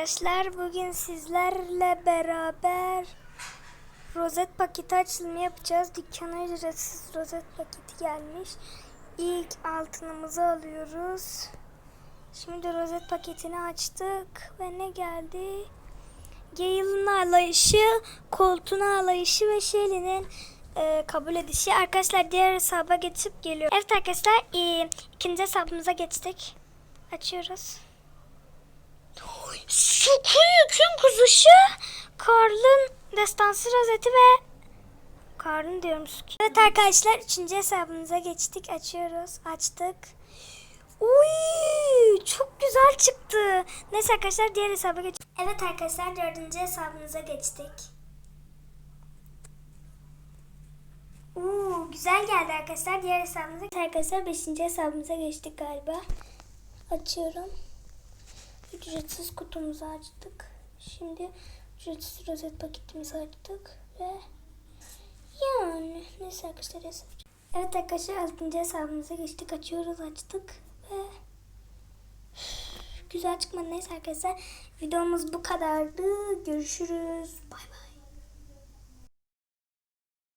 Arkadaşlar bugün sizlerle beraber rozet paketi açılımı yapacağız. Dükkana ücretsiz rozet paketi gelmiş. İlk altınımızı alıyoruz. Şimdi rozet paketini açtık ve ne geldi? Gale'ın alayışı, koltuğun alayışı ve Shelly'nin e, kabul edişi. Arkadaşlar diğer hesaba geçip geliyor. Evet arkadaşlar e, ikinci hesabımıza geçtik. Açıyoruz. Suku yükün kuzuşu, Karl'ın destansı rozeti ve Karl'ın diyorum Suki. Evet arkadaşlar üçüncü hesabımıza geçtik. Açıyoruz. Açtık. Uy, çok güzel çıktı. Neyse arkadaşlar diğer hesaba geç. Evet arkadaşlar dördüncü hesabımıza geçtik. Uuu güzel geldi arkadaşlar. Diğer hesabımıza arkadaşlar beşinci hesabımıza geçtik galiba. Açıyorum. Ücretsiz kutumuzu açtık. Şimdi ücretsiz rozet paketimizi açtık ve yani neyse arkadaşlar hesap. Evet arkadaşlar 6. hesabımıza geçtik. Açıyoruz açtık ve güzel çıkmadı neyse arkadaşlar. Videomuz bu kadardı. Görüşürüz. Bay bay.